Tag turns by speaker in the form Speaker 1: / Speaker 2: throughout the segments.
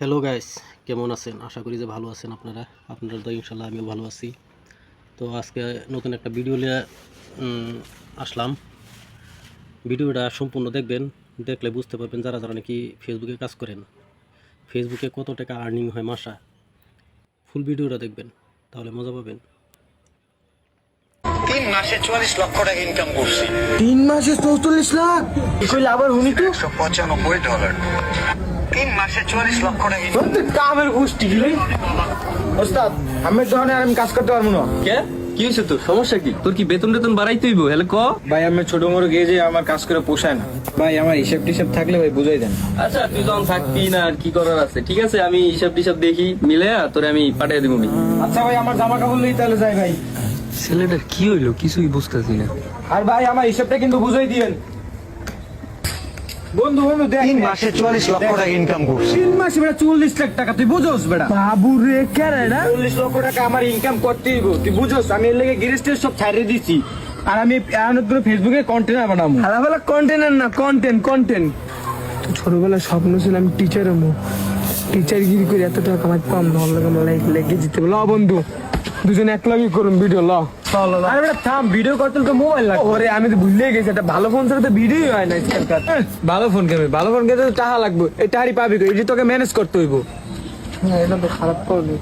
Speaker 1: Hello guys কেমন আছেন? আশা করি যে ভালো আছেন আপনারা। আপনারা তো ইনশাল্লাহ আমিও ভালো আছি। তো আজকে নতুন একটা ভিডিও নিয়ে আসলাম। ভিডিওটা সম্পূর্ণ দেখবেন। দেখলে বুঝতে পারবেন যারা যারা নাকি ফেসবুকে কাজ করেন। ফেসবুকে কত টাকা আর্নিং হয় মাসা? ফুল ভিডিওটা দেখবেন। তাহলে মজা পাবেন।
Speaker 2: তিন মাসে চুয়াল্লিশ লক্ষ টাকা ইনকাম করছি।
Speaker 3: তিন মাসে চৌচল্লিশ লাখ? আবার হুনি তো?
Speaker 2: একশো পঁচানব্বই ডলার তিন মাসে চুয়াল্লিশ লক্ষ টাকা income
Speaker 3: তোর তো কামের গোষ্ঠী গিলে ওস্তাদ আমি ধরনের আমি কাজ করতে পারব না।
Speaker 4: কে? কি হয়েছে তোর? সমস্যা কি? তোর কি বেতন টেতন বাড়াইতে হইব? হেলে ক?
Speaker 3: ভাই আমি ছোট মোটো গিয়ে যে আমার কাজ করে পোষায় না। ভাই আমার হিসাব টিসাব থাকলে ভাই বুঝাই দেন।
Speaker 4: আচ্ছা তুই যখন থাকবি না আর কি করার আছে? ঠিক আছে আমি হিসাব টিসাব দেখি মিলে তোরে আমি পাঠিয়ে দিব
Speaker 3: আচ্ছা ভাই আমার জামা কাপড় লই তাহলে যাই ভাই।
Speaker 4: ছেলেটার কি হইল? কিছুই বুঝতেছি না।
Speaker 3: আর ভাই আমার হিসাবটা কিন্তু বুঝাই দিয়েন। বন্ধু বন্ধু দেখ
Speaker 2: তিন মাসে চুয়াল্লিশ লক্ষ টাকা ইনকাম করছি।
Speaker 3: তিন মাসে বেটা চল্লিশ লাখ টাকা তুই বুঝোস বেটা। বাবু রে কেরা চল্লিশ লক্ষ টাকা আমার ইনকাম করতে হইব তুই বুঝোস। আমি এর লেগে গিরিস্টের সব ছাড়িয়ে দিছি। আর আমি কোনো ফেসবুকে কন্টেন্ট বানাবো।
Speaker 5: কন্টেন্ট না কন্টেন্ট কন্টেন্ট তো ছোটবেলায় স্বপ্ন ছিল আমি টিচার হব। টিচার গিরি করে এত টাকা কামাই পাম না লাগে লেগে লেগে যেতে। ল বন্ধু। দুজন এক লাগি করুন ভিডিও ল
Speaker 3: আরে বেটা থাম ভিডিও করতে তো মোবাইল লাগে
Speaker 5: ওরে আমি তো ভুলে গেছি একটা ভালো ফোন ছাড়া তো ভিডিও হয় না আজকালকার।
Speaker 3: ভালো ফোন কেমন? ভালো ফোন কেটে টাকা লাগবে। এই পাবি এই যে তোকে ম্যানেজ করতে হইব।
Speaker 5: হ্যাঁ, এটা তো খারাপ করবে।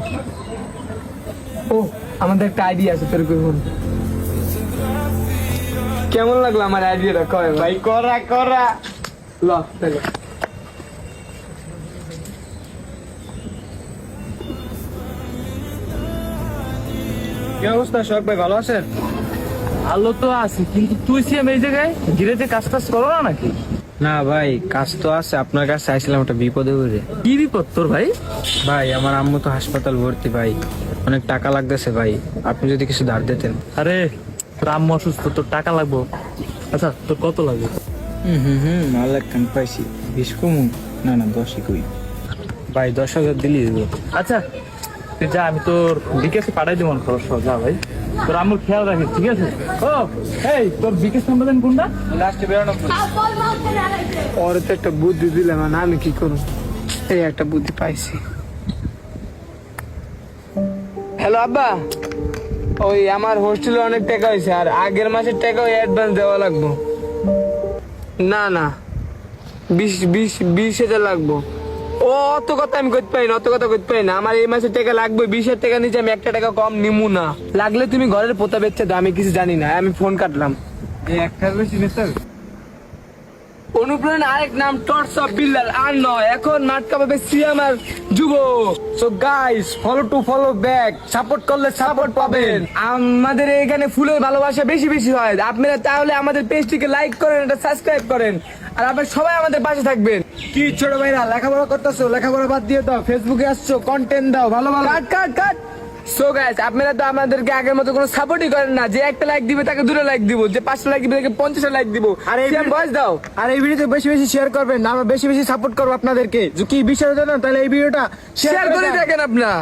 Speaker 5: ও আমাদের একটা আইডিয়া আছে তোর ফোন কেমন লাগল আমার আইডিয়াটা কয় ভাই?
Speaker 3: ভাই করা করা।
Speaker 5: ল তাহলে
Speaker 3: কি অবস্থা? শখ ভাই ভালো আছেন?
Speaker 5: ভালো তো আছে কিন্তু তুই সিএম এই জায়গায় গিরেতে কাজ টাজ করো না নাকি?
Speaker 3: না ভাই কাজ তো আছে আপনার কাছে চাইছিলাম একটা বিপদে পড়ে।
Speaker 5: কি বিপদ তোর ভাই?
Speaker 3: ভাই আমার আম্মু তো হাসপাতাল ভর্তি ভাই অনেক টাকা লাগতেছে ভাই আপনি যদি কিছু ধার দিতেন।
Speaker 5: আরে তোর আম্মু অসুস্থ তোর টাকা লাগবো। আচ্ছা তোর কত লাগবে?
Speaker 3: হুম হুম হুম মাল একখান পাইছি বিশ কমু না না দশই কই ভাই দশ হাজার দিলি দেবো।
Speaker 5: আচ্ছা তুই যা, আমি তোর বিকাশে পাঠাই দেবো খরচ যা ভাই। তোর আম্মুর খেয়াল রাখিস, ঠিক আছে? ও, এই, তোর বিকাশ নাম্বার দেন কোনটা?
Speaker 3: লাস্টে বেরোনো
Speaker 5: ওর তো একটা বুদ্ধি দিলাম না আমি কি করব? এই একটা বুদ্ধি পাইছি। হ্যালো আব্বা, ওই আমার হোস্টেলে অনেক টাকা হয়েছে, আর আগের মাসের টাকা ওই অ্যাডভান্স দেওয়া লাগবো। না না, বিশ বিশ বিশ হাজার লাগবো। ও অত কথা আমি করতে পারি না, অত কথা করতে পারি না। আমার এই মাসের টাকা লাগবে, বিশ হাজার টাকা নিচে আমি একটা টাকা কম নিমু না। লাগলে তুমি ঘরের পোতা বেচছে দাও, আমি কিছু জানি না, আমি ফোন কাটলাম।
Speaker 3: একটা বেশি নিতে
Speaker 5: অনুপ্রেরণা আরেক নাম টর্চ অফ বিল্লাল আর নয় এখন নাটকা পাবে সিএম আর যুব so guys follow to follow back support করলে সাপোর্ট পাবেন। আমাদের এখানে ফুলের ভালোবাসা বেশি বেশি হয়। আপনারা তাহলে আমাদের পেজটিকে লাইক করেন এটা সাবস্ক্রাইব করেন। আর আপনারা সবাই আমাদের পাশে থাকবেন।
Speaker 3: কি ছোট ভাইরা লেখাপড়া করতেছো? লেখাপড়া বাদ দিয়ে দাও ফেসবুকে আসছো কন্টেন্ট দাও ভালো ভালো।
Speaker 5: কাট কাট কাট সো গাইস আপনারা তো আমাদেরকে আগের মতো কোনো সাপোর্টই করেন না। যে একটা লাইক দিবে তাকে দুটো লাইক দিব যে পাঁচটা লাইক দিবে তাকে পঞ্চাশটা লাইক দিব।
Speaker 3: আর এই
Speaker 5: বয়স দাও।
Speaker 3: আর এই ভিডিওতে বেশি বেশি শেয়ার করবেন না আমরা বেশি বেশি সাপোর্ট করব আপনাদেরকে। যে কি বিষয় জানেন তাহলে এই ভিডিওটা
Speaker 5: শেয়ার করে দেখেন আপনারা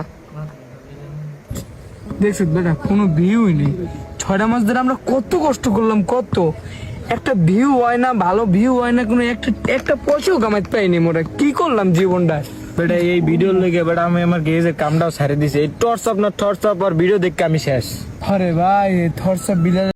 Speaker 5: দেখছ বেটা কোনো ভিউই নেই। ছয়টা মাস ধরে আমরা কত কষ্ট করলাম কত। একটা ভিউ হয় না ভালো ভিউ হয় না কোনো একটা একটা পয়সাও কামাইতে পাইনি মোটা কি করলাম জীবনটা?
Speaker 3: বেটা, এই ভিডিওর লেগে বেটা, আমি আমার গেজের কামটাও ছেড়ে দিছি। এই টর্চ আপ না টর্চ আপ আর ভিডিও দেখে আমি শেষ।
Speaker 5: আরে ভাই থরসা বিলাস